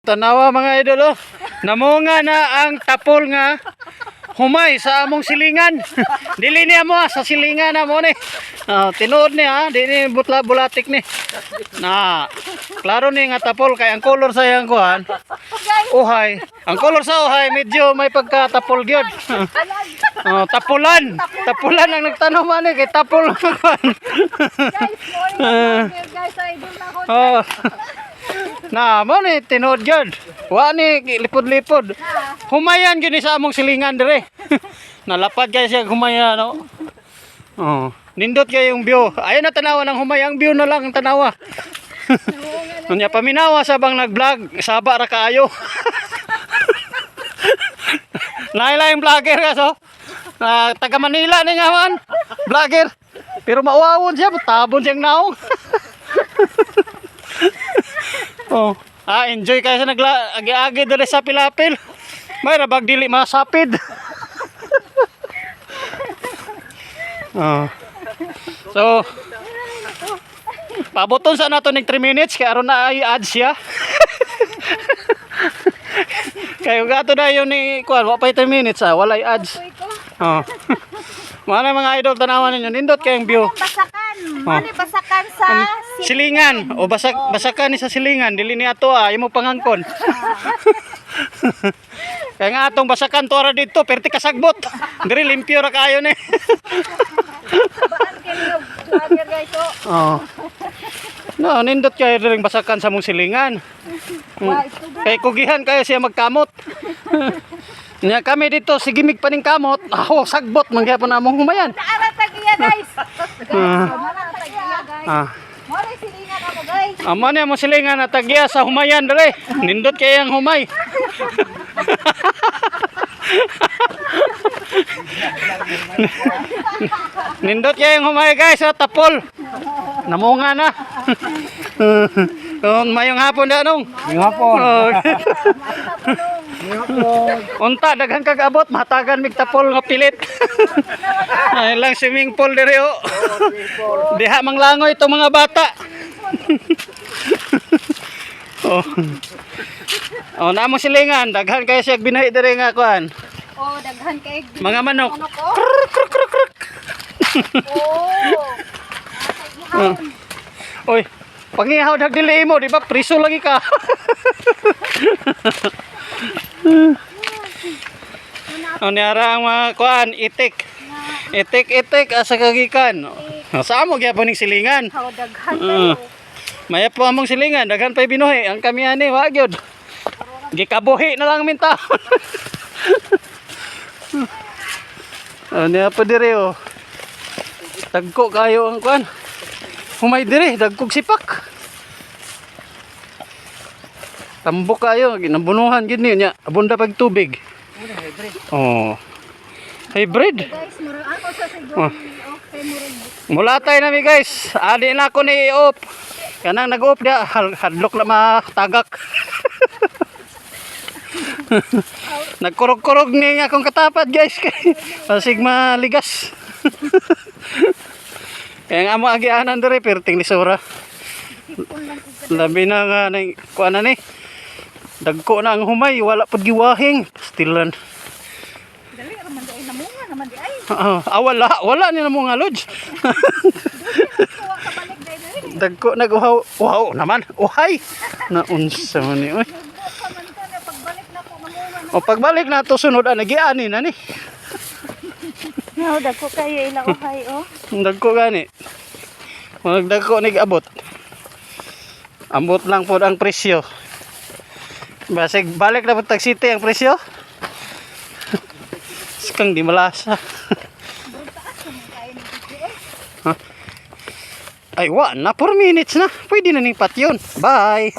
Tanawa mga idol oh. Namunga na ang tapol nga humay sa among silingan. Dili niya mo ah, sa silingan na mo ni. Ah, tinuod ni ha, di ni butla bulatik ni. Na, klaro ni nga tapol kay ang color sa iyang kuhan. Uhay. Ang color sa uhay medyo may pagka-tapol gyud. Oh, tapulan. Tapulan ang nagtanong man eh, kay tapol ang kuhan. Guys, morning guys, idol na ako. Oh. Na, mo ni tinuod gyud. Wa ni lipod-lipod. Humayan gyud ni sa among silingan dire. Nalapad kay siya humaya no. Oh, nindot kay yung view. Ayun na tanawa ng humayang view na lang ang tanawa. Nunya paminawa sa bang nag-vlog, saba ra kaayo. Lain-lain vlogger ka so. Ah, taga Manila ni nga man. Vlogger. Pero mauawon siya, tabon siyang naong. Oh. Ah, enjoy kayo sa nagla agi-agi dali sa pilapil. May rabag dili masapid. oh. So, pabuton sa nato ning 3 minutes kay aron na ay add siya. Kayo gato na yun ni kuan, wa pa 3 minutes ah, walay ads. Oh. Mga mga idol tanawan ninyo, nindot kayong view. Basakan. Ano yung basakan sa Silingan o basak basakan ni sa silingan dili ni ato ah imo pangangkon. Kaya nga atong basakan to ara dito perti kasagbot. Diri limpyo ra kayo ni. guys. Oh, oh. No, nindot kayo diri basakan sa mong silingan. guys. Kay kugihan kayo siya magkamot. Nya kami dito sigimig pa ning kamot. Aho sagbot man gyapon among humayan. Naara tagiya guys. Guys, Ah. naara tagiya guys. Ah. Guys. Amo ni mo silingan na tagya sa humayan dere. Nindot kay ang humay. Nindot kay ang humay guys sa tapol. Namunga na. Kung mayong hapon da nung. Mayong hapon. Unta daghang kag-abot mahatagan mig tapol nga pilit. Ay lang swimming pool diri oh. Diha manglangoy itong mga bata. oh. Oh, namo silingan, daghan kay siya binahi diri nga kuan. Oh, daghan kay Mga manok. Ano ko? Oh. Oy, pangihaw dag dili mo, di ba? Priso lagi ka. Ano ara ang mga kuan, itik. Itik, itik asa kagikan. Sa amo gyapon ning silingan. How daghan kayo. Maya po among silingan, daghan pa'y binuhi. Ang kami ani, wa gyud. Gikabuhi na lang minta. Ano niya pa dire oh. Dagko kayo ang kuan. Humay dire, dagkog sipak. Tambok kayo, ginabunuhan gid niya. Abunda pag tubig. Oh. Hybrid. Guys, mura ako sa siguro. Oh. Okay, mura. Mulatay na mi guys. Adi na ako ni op. Kanang nag-op dia hal- hadlok na matagak. Nagkurog-kurog ni nga akong katapat guys kay pasig maligas. Kaya nga mo agianan diri perting lisura. Labi na nga nang kuan na ni. Dagko na ang humay, wala pud giwahing. Stilan. Dali, naman di ay namunga, naman di ay. Ah, ah, wala, wala ni na mo nga lodge. Dagko nag-uhaw. Wow naman. Uhay. Naunsa man ni. Oy. O pagbalik na to sunod ah, nagiani na ni. No, dagko kayo ila uhay oh. Ang Dagko gani. Mag dagko nig abot. Ambot lang po ang presyo. Basig balik na po tag city ang presyo. Sikang di malasa. Ay, wa na 4 minutes na. Pwede na ning patyon. Bye.